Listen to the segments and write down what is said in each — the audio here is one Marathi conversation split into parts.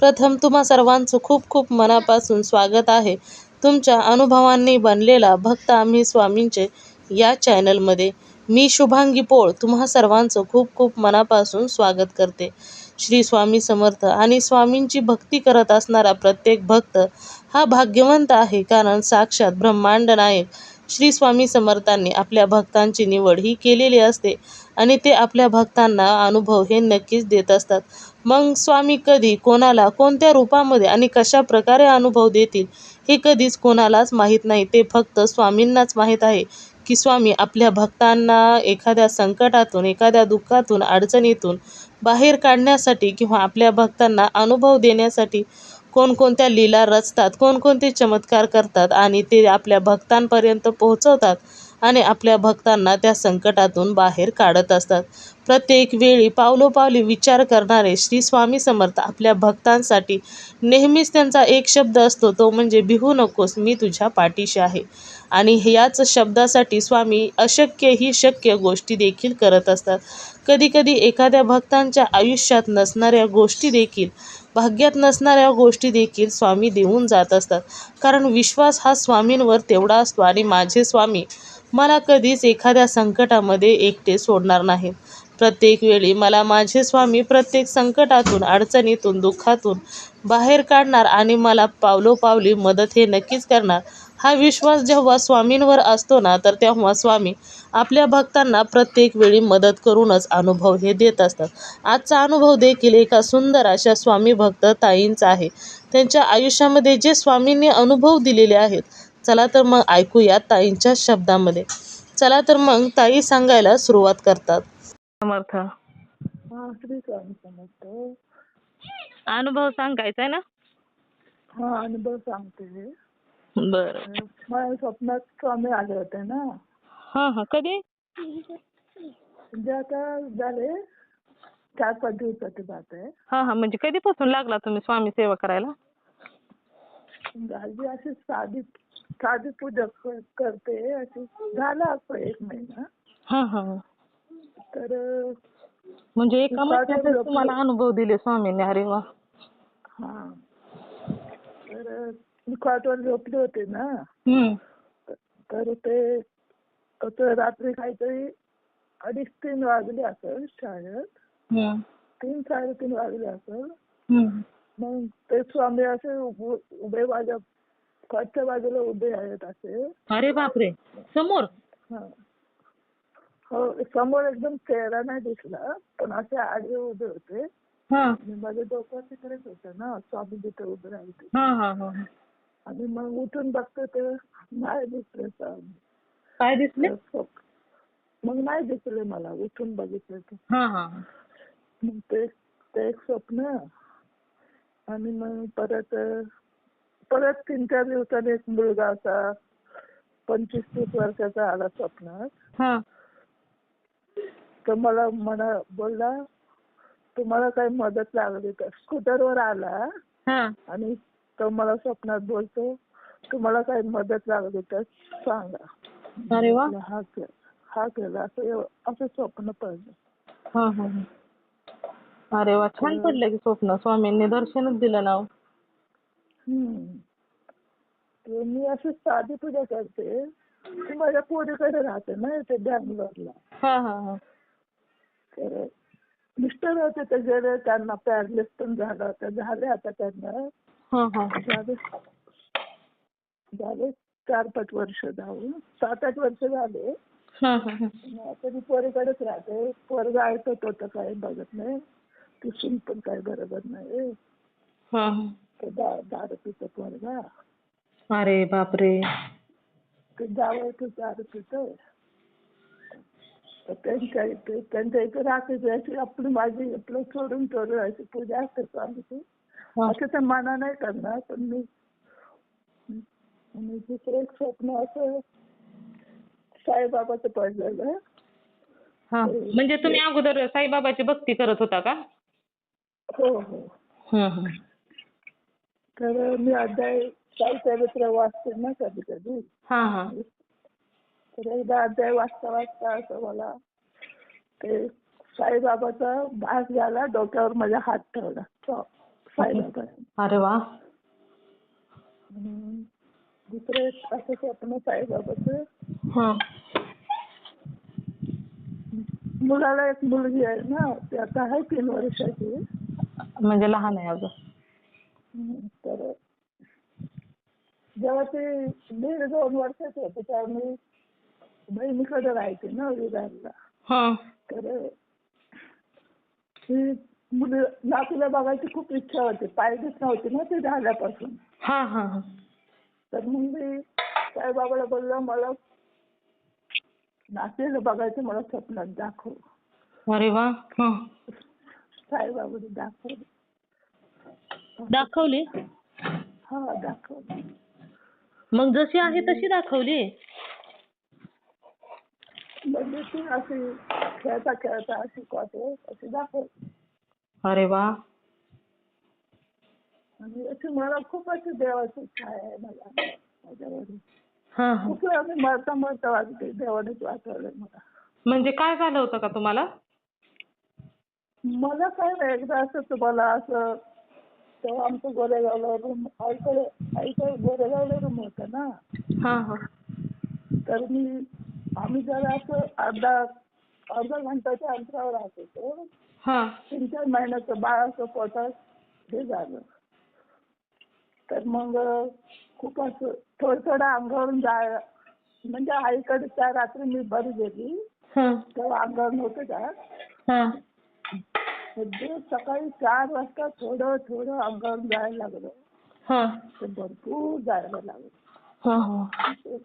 प्रथम तुम्हा सर्वांचं खूप खूप मनापासून स्वागत आहे. तुमच्या अनुभवांनी बनलेला भक्त आम्ही स्वामींचे या चॅनलमध्ये. मी शुभांगी पोळ तुम्हा सर्वांचं खूप खूप मनापासून स्वागत करते. श्री स्वामी समर्थ आणि स्वामींची भक्ती करत असणारा प्रत्येक भक्त हा भाग्यवंत आहे कारण साक्षात ब्रह्मांड नायक श्री स्वामी समर्थांनी आपल्या भक्तांची निवड ही केलेली असते आणि ते आपल्या भक्तांना अनुभव हे नक्कीच देत असतात. मग स्वामी कधी कोणाला कोणत्या रूपामध्ये आणि कशा प्रकारे अनुभव देतील हे कधीच कोणालाच माहीत नाही. ते फक्त स्वामींनाच माहीत आहे की स्वामी आपल्या भक्तांना एखाद्या संकटातून एखाद्या दुःखातून अडचणीतून बाहेर काढण्यासाठी किंवा आपल्या भक्तांना अनुभव देण्यासाठी कोणकोणत्या लीला रचतात कोणकोणते चमत्कार करतात आणि ते आपल्या भक्तांपर्यंत पोहोचवतात आणि आपल्या भक्तांना त्या संकटातून बाहेर काढत असतात. प्रत्येक वेळी पावलोपावली विचार करणारे श्री स्वामी समर्थ आपल्या भक्तांसाठी नेहमीच त्यांचा एक शब्द असतो तो म्हणजे भिहू नकोस मी तुझ्या पाठीशी आहे. आणि याच शब्दासाठी स्वामी अशक्य ही शक्य गोष्टी देखील करत असतात. कधीकधी एखाद्या भक्तांच्या आयुष्यात नसणाऱ्या गोष्टी देखील भाग्यात नसणाऱ्या गोष्टी देखील स्वामी देऊन जात असतात. कारण विश्वास हा स्वामींवर तेवढा असतो आणि माझे स्वामी मला कधीच एखाद्या संकटामध्ये एकटे सोडणार नाहीत प्रत्येक वेळी मला माझे स्वामी प्रत्येक संकटातून अडचणीतून दुःखातून बाहेर काढणार आणि मला पावलोपावली मदत हे नक्कीच करणार. हा विश्वास जेव्हा स्वामींवर असतो ना तर तेव्हा स्वामी आपल्या भक्तांना प्रत्येक वेळी मदत करूनच अनुभव हे देत असतात. आजचा अनुभव देखील एका सुंदर अशा स्वामी भक्त ताईंचा आहे. त्यांच्या आयुष्यामध्ये जे स्वामींनी अनुभव दिलेले आहेत चला तर मग ऐकूया ताईंच्या शब्दामध्ये. चला तर मग ताई सांगायला सुरुवात करतात. समर्थ. हा श्री स्वामी समर्थ. अनुभव सांगायचा आहे ना? हा अनुभव सांगते बरं. मला स्वप्नात स्वामी आले होते ना? हां हां कधी? म्हणजे आता झाले चार पाच दिवसाची बात आहे. हां हां म्हणजे कधीपासून लागला तुम्ही स्वामी सेवा करायला? झाली अशी साधी साधी पूजा क- करते अशी झाला एक महिना. हां हां. तर म्हणजे एका महिन्यातच तुम्हाला अनुभव दिले स्वामींनी अरे वा हा तर मी कॉटवर झोपले होते ना हम्म. तर ते तर रात्री काहीतरी अडीच तीन वाजले असेल शाळेत हम्म. तीन साडेतीन वाजले असेल हम्म. मग ते स्वामी असे उभे उभे माझ्या खालच्या बाजूला उभे आहेत असे अरे बापरे समोर हा. हो समोर एकदम चेहरा नाही दिसला पण असे आडवे उभे होते. हा. आणि माझं डोकं तिकडेच होतं ना स्वामी जिथे उभे राहिले हा हा हा. आणि मग उठून बघते ते नाही दिसले स्वामी. काय दिसले? तर मग नाही दिसले मला उठून बघितले तर हा हा. मग ते ते एक स्वप्न. आणि मग परत परत तीन चार दिवसांनी एक मुलगा असा पंचवीस तीस वर्षाचा आला स्वप्नात. हा. तर मला म्हणा बोलला तुम्हाला काही मदत लागली तर स्कूटरवर आला हा. आणि तो मला स्वप्नात बोलतो तुम्हाला काही मदत लागली तर सांगा. अरे वा. म्हटलं, हा केलं हा केलं. असं एव- असं स्वप्न पडलं. हा हा हा. अरे वा छान पडलं की स्वप्न. स्वामींनी दर्शनच दिलं ना हो. हम्म. तर मी अशी साधी पूजा करते ती माझ्या पोरीकडे राहते ना ते बँगलोरला. हा हा हा. तर मिस्टर होते ते गेले त्यांना पॅरलेस पण झालं होतं. झाले आता त्यांना. हा हा. झाले. झाले चार पाच वर्ष जाऊन. सात आठ वर्ष झाले. हा हा हा. मी पोरीकडेच राहते. पोरगा ऐकत होतं काही बघत नाही. टिफिन पण काही बरोबर नाही. दारू पितो पोरगा. अरे बापरे. ते जावं दारू पितोय तर त्यांच्या इथे त्यांच्या इथे राहते अशी आपली माझी आपलं सोडून सोडून अशी पूजा असते स्वामीची. असं तर मना नाही करणार पण मी आणि दुसरं एक स्वप्न असं साईबाबाचं पडलेलं हा म्हणजे तुम्ही अगोदर साईबाबाची भक्ती करत होता का? हो हो. हं, हं. तर मी अध्याय साई चरित्र वाचते ना कधी कधी. हा हा. तर एकदा अध्याय वाचता वाचता असं मला ते साईबाबाचा भास झाला डोक्यावर माझ्या हात ठेवला. सा- साईबाबाने. अरे वा. दुसरं असं स्वप्न साईबाबाचं. हा. मुलाला एक मुलगी आहे ना ती आता आहे तीन वर्षाची. म्हणजे लहान आहे अजून. तर जेव्हा ती दीड दोन वर्षाची होती तेव्हा मी बहिणीकडे राहायचे ना विरारला. हा. तर ती मुली नातीला बघायची खूप इच्छा होती पाहिजेच नव्हती ना ती झाल्यापासून. हा हा हा. तर मग मी साईबाबाला बोललो मला नातीला बघायचं मला स्वप्नात दाखव. अरे वा हा. साईबाबाने दाखवलं. दाखवली? हा दाखव मग जशी आहे तशी दाखवली? म्हणजे ती अशी खेळता खेळता अशी कॉटे अशी दाखवली अरे वा. आणि अशी मला खूप अशी देवाची छाया आहे मला. माझ्यावर हा हा. खूप वेळा मी मरता मरता वाटते. देवानेच वाचवलंय मला. म्हणजे काय झालं होतं का तुम्हाला? मला काय नाही. एकदा असं तुम्हाला असं तेव्हा आमचं गोरेगावला रूम आईकडे आईकडे गोरेगावला रूम होतं ना. हा हा. तर मी आम्ही जरा असं अर्धा अर्धा घंटाच्या अंतरावर हा. तीन चार महिन्याचं बाळ असं पोटात हे झालं. तर मग खूप असं थोडं थोडं अंगावरून जाय म्हणजे आईकडे त्या रात्री मी बरी गेली. हा. तेव्हा अंगावर नव्हतं हा. म्हणजे सकाळी चार वाजता थोडं थोडं अंगावरून जायला लागलं. हा. भरपूर जायला लागलं.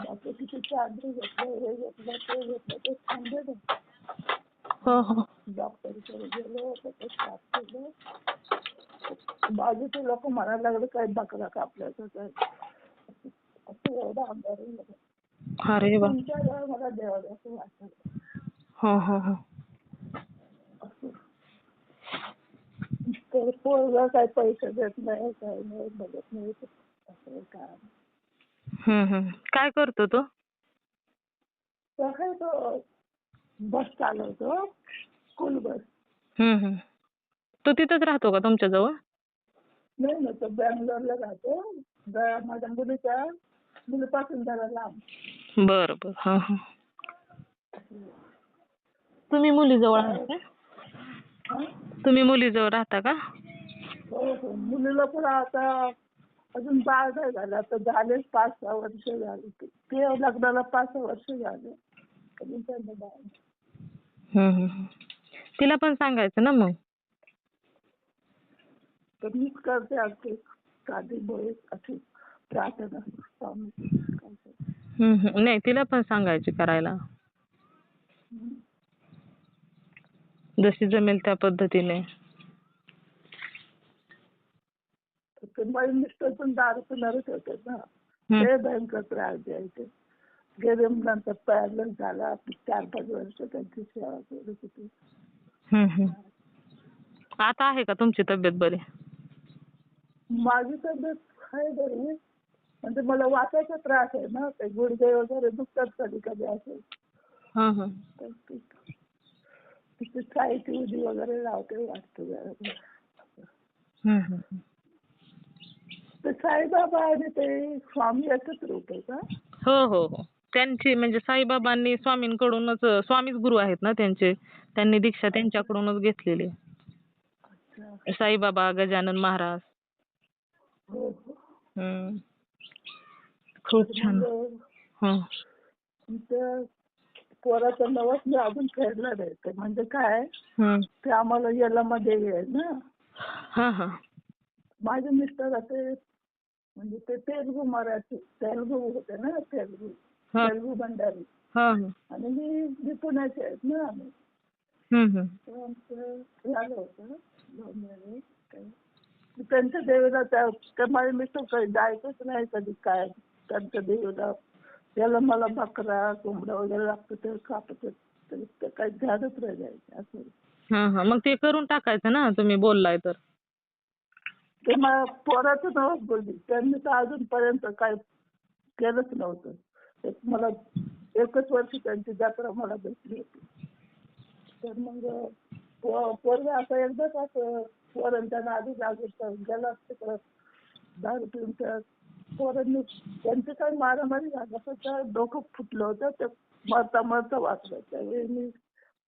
किती चादरी घेतलं हे घेतलं ते घेतलं ते नाही. हा हा. डॉक्टरकडे गेलो तर ते साफ केलं. बाजूचे लोक म्हणायला लागले काय बकरा कापल्याचं काय? असं एवढं गेलं. अरे वा. वेळा मला देवाला असं वाटलं हा हा हा. असं तर पोरगा काय पैसे देत नाही काय नाही बघत नाही. असं काय काय करतो तो? काय तो बस चालवतो. स्कूल बस हम्म हम्म. तो तिथंच राहतो का तुमच्या जवळ नाही. ना तो बँगलोरला राहतो. ज- माझ्या मुलीच्या मुलीपासून जरा लांब. बर बर. हा हा. तुम्ही मुलीजवळ आहात का? हं? तुम्ही मुलीजवळ राहता का? हो हो. मुलीला पण आता अजून बाळ नाही झालं आता झालेच पाच सहा वर्ष झाली ते लग्नाला पाच सहा वर्ष झाले बाळ नाही. हम्म हम्म हम्म. तिला पण सांगायचं ना मग तर मीच करते अगदी साधी बोळे अशी प्रार्थना स्वामी. हम्म हम्म. नाही तिला पण सांगायची करायला. जशी जमेल त्या पद्धतीने तर माझे मिस्टर पण दारू पिणारच होते ना. ते भयंकर त्रास द्यायचे. गेले नंतर पॅरलस झाला. चार पाच वर्ष त्यांची सेवा हम्म हम्म. आता आहे का तुमची तब्येत बरी? माझी तब्येत आहे बरी. म्हणजे मला वाचायचा त्रास आहे ना. ते गुडघे वगैरे दुखतात कधी कधी असे. हा हा. तर ती- तिथे उदी वगैरे लावते वाटतं जरा. साईबाबा आणि ते स्वामी एकच रूप आहे का? हो हो हो. त्यांची म्हणजे साईबाबांनी स्वामींकडूनच स्वामीच गुरु आहेत ना त्यांचे. त्यांनी दीक्षा त्यांच्याकडूनच घेतलेली. साईबाबा गजानन महाराज. हो हो. हम्म. खूप छान. मग हं. पोराचं नवस मी अजून फेडलं नाही ते. म्हणजे काय? हं. ते आम्हाला येलामध्ये आहे ना? हा हा. माझे मिस्टर असे म्हणजे ते तेलगू मराठी तेलगू होते ना तेलगू. तेलगू भंडारी. आणि मी मी पुण्याचे आहेत ना आम्ही. झालं होतं त्यांच्या देवीला त्या त्या माझ्या मिस्टर काही जायचंच नाही कधी काय. त्यांच्या देवीला त्याला मला बकरा कोंबडा वगैरे लागतं ते कापत काही नाही द्यायचं असं. मग ते करून टाकायचं ना तुम्ही बोललाय तर. ते मला पोराच नवस बोलली. त्यांनी तर अजूनपर्यंत काय केलंच नव्हतं. एक मला एकच वर्षी त्यांची जत्रा मला भेटली होती. तर मग पोरगा असं एकदाच असं पोरांच्या नादी लागून गेला तिकडं दारू पिऊन त्या पोरांनी त्यांचं काही मारामारी झालं तर त्या डोकं फुटलं होतं. ते मरता मरता वाचलं. त्यावेळी मी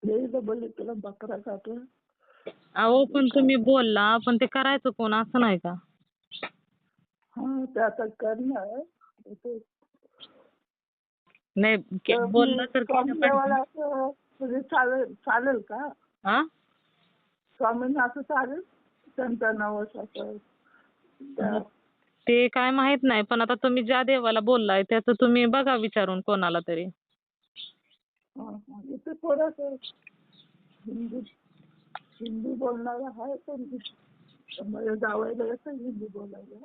येईल बोलले तुला बकरा कापला. अहो पण तुम्ही बोलला पण ते करायचं कोण? असं नाही का? हा ते आता करणार. ते नाही के- तर बोलला तर स्वामी केलं पाहिजे. देवाला असं म्हणजे चालेल चालेल का? हा स्वामींना असं चालेल? त्यांचा नवस असं. त्या- ते काय माहीत नाही पण आता तुम्ही ज्या देवाला बोललाय त्याचं तुम्ही बघा विचारून कोणाला तरी. हा, हा. इथे थोडंसं हिंदी हिंदी बोलणारा आहे पण मला जावायला येतं हिंदी बोलायला.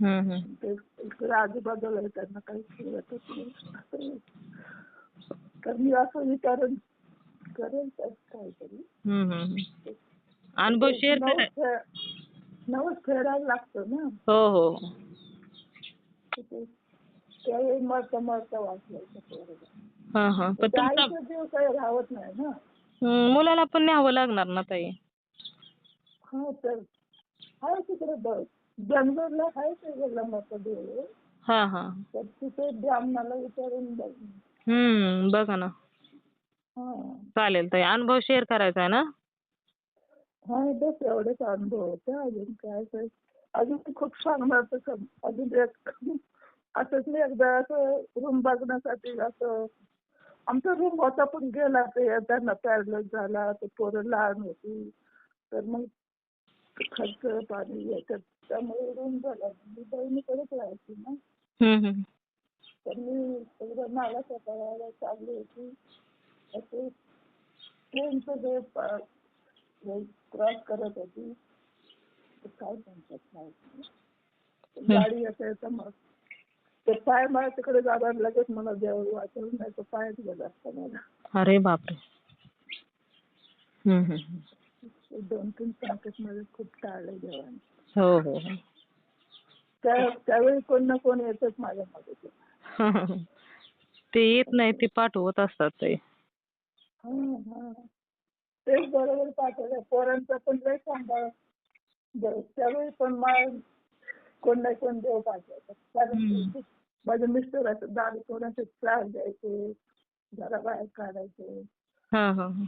हम्म हम्म. ते इकडे आजूबाजूला आहे त्यांना काही कळतच नाही. असं. तर मी असं विचारून करेन तर काहीतरी. हम्म हम्म हम्म. अनुभव शेअर नवस फे- नवस फेडायला लागतं ना. हो हो. ते- त्यावेळी मरता मरता पोरगं. हा हा. पण तुमचा आईचा जीव काही राहत नाही ना. मुलाला पण न्यावं लागणार ना ताई. हा तर आहे तिकडे ब- बेंगलोरला आहे ते मत देव हा हा. तर तिथे ब्राह्मणाला विचारून बघ. हम्म बघा ना. हा. चालेल ताई अनुभव शेअर करायचा आहे ना? हा बस एवढेच अनुभव होते. अजून काय काय अजून खूप सांगणार तसं अजून एक असंच मी एकदा असं रूम बघण्यासाठी असं आमचा रूम होता पण गेला ते त्यांना पॅरलेस झाला ते पोरं लहान होती. तर मग खर्च पाणी याच्यात त्यामुळे रूम झाला. मी बहिणीकडेच राहायची ना. हम्म तर मी सगळं नाला स्वतःला चालली होती. असे ट्रेनचं जे क्रॉस करत होती ते काय म्हणतात नाही. गाडी असं येतं मग. ते पाय मला तिकडे जाणार लगेच मला देव वाचवून नाही तर पायच गेला असता मला. अरे बापरे. हम्म हम्म ते दोन तीन संकटमध्ये खूप टाळले देवाने हो हो हो. त्या त्यावेळी कोण ना कोण येतच माझ्या मदतीला ते येत नाही ते पाठवत असतात हा, हा. तेच बरोबर पाठवलं पोरांचा पण लय सांभाळ. त्यावेळी पण मला कोण ना कोण देव पाठवायचा कारण. माझे मिस्टर असं दारू कोणाचे त्रास द्यायचे घराबाहेर काढायचे हा हा हा.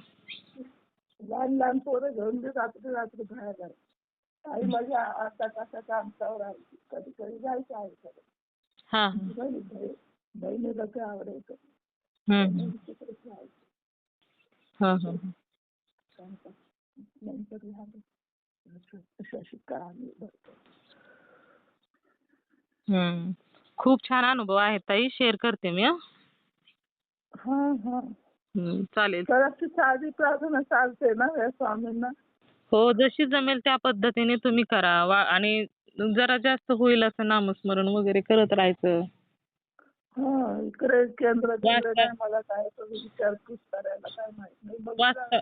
लहान लहान पोरं घेऊन ते रात्री रात्री बाहेर जायचे आई माझी आ- अर्धा तासाच्या अंतरावर राहायची कधी कधी जायचं आईकडे हा हा बहि- बहिणीला ते आवडायचं तिकडेच राहायची हा हा नंतर झालं कहाणी भरपूर हम्म खूप छान अनुभव आहेत ताई. शेअर करते मी हं. हा हा. हम्म, चालेल. साधी प्रार्थना चालते ना या स्वामींना? हो जशी जमेल त्या पद्धतीने तुम्ही करा. वा आणि जरा जास्त होईल असं नामस्मरण वगैरे करत राहायचं. हा इकडे केंद्र मला काय तो विचारपूस करायला काय माहीत नाही. वाचता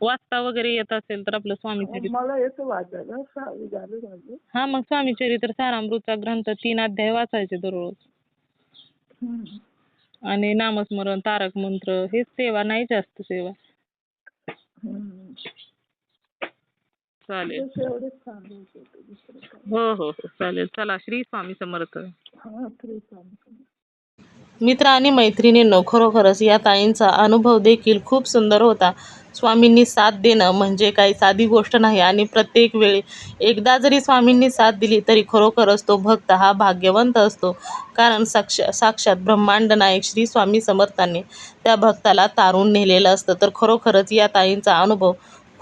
वाचता वगैरे येत असेल तर आपलं स्वामी चरित्र. मला येतं वाचायला सहावी झाली माझी. हा मग स्वामी चरित्र सारामृतचा ग्रंथ तीन अध्याय वाचायचे दररोज. हम्म. आणि नामस्मरण तारक मंत्र हेच सेवा नाही जास्त सेवा. हम्म. चालेल. बस एवढेच सांगायचं होतं दुसरं काय. हो हो हो. चालेल. चला श्री स्वामी समर्थ. हा श्री स्वामी मित्र आणि मैत्रिणींनो खरोखरच या ताईंचा अनुभव देखील खूप सुंदर होता. स्वामींनी साथ देणं म्हणजे काही साधी गोष्ट नाही आणि प्रत्येक वेळी एकदा जरी स्वामींनी साथ दिली तरी खरोखरच तो भक्त हा भाग्यवंत असतो. कारण साक्ष साक्षात ब्रह्मांड नायक श्री स्वामी समर्थांनी त्या भक्ताला तारून नेलेलं असतं. तर खरोखरच या ताईंचा अनुभव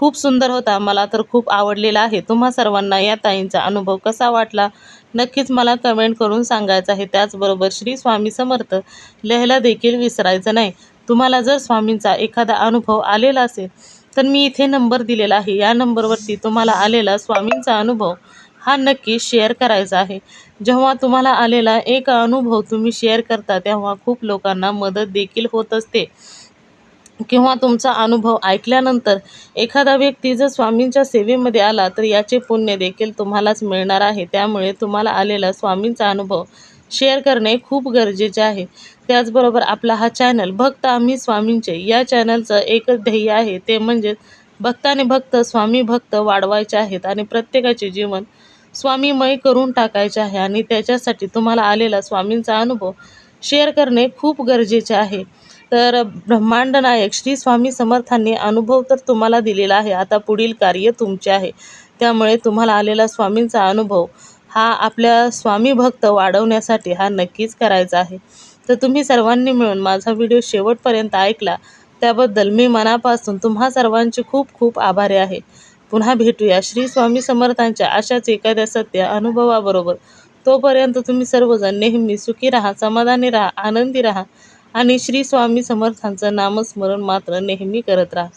खूप सुंदर होता. मला तर खूप आवडलेला आहे. तुम्हा सर्वांना या ताईंचा अनुभव कसा वाटला? नक्कीच मला कमेंट करून सांगायचं आहे. त्याचबरोबर श्री स्वामी समर्थ लिहायला देखील विसरायचं नाही. तुम्हाला जर स्वामींचा एखादा अनुभव आलेला असेल तर मी इथे नंबर दिलेला आहे. या नंबरवरती तुम्हाला आलेला स्वामींचा अनुभव हा नक्की शेअर करायचा आहे. जेव्हा तुम्हाला आलेला एक अनुभव तुम्ही शेअर करता तेव्हा खूप लोकांना मदत देखील होत असते. किंवा तुमचा अनुभव ऐकल्यानंतर एखादा व्यक्ती जर स्वामींच्या सेवेमध्ये आला तर याचे पुण्य देखील तुम्हालाच मिळणार आहे. त्यामुळे तुम्हाला आलेला स्वामींचा अनुभव शेअर करणे खूप गरजेचे आहे. त्याचबरोबर आपला हा चॅनल भक्त आम्ही स्वामींचे या चॅनलचं एकच ध्येय आहे ते म्हणजे भक्ताने भक्त स्वामी भक्त वाढवायचे आहेत आणि प्रत्येकाचे जीवन स्वामीमय करून टाकायचे आहे. आणि त्याच्यासाठी तुम्हाला आलेला स्वामींचा अनुभव शेअर करणे खूप गरजेचे आहे. तर ब्रह्मांड नायक श्री स्वामी समर्थांनी अनुभव तर तुम्हाला दिलेला आहे. आता पुढील कार्य तुमचे आहे. त्यामुळे तुम्हाला आलेला स्वामींचा अनुभव हा आपल्या स्वामी भक्त वाढवण्यासाठी हा नक्कीच करायचा आहे. तर तुम्ही सर्वांनी मिळून माझा व्हिडिओ शेवटपर्यंत ऐकला. त्याबद्दल मी मनापासून तुम्हा सर्वांचे खूप खूप आभारी आहे. पुन्हा भेटूया श्री स्वामी समर्थांच्या अशाच एखाद्या सत्य अनुभवाबरोबर. तोपर्यंत तुम्ही सर्वजण नेहमी सुखी राहा समाधानी राहा आनंदी राहा. आणि श्री स्वामी समर्थांचं नामस्मरण मात्र नेहमी करत राहा.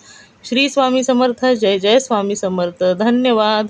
श्री स्वामी समर्थ जय जय स्वामी समर्थ. धन्यवाद.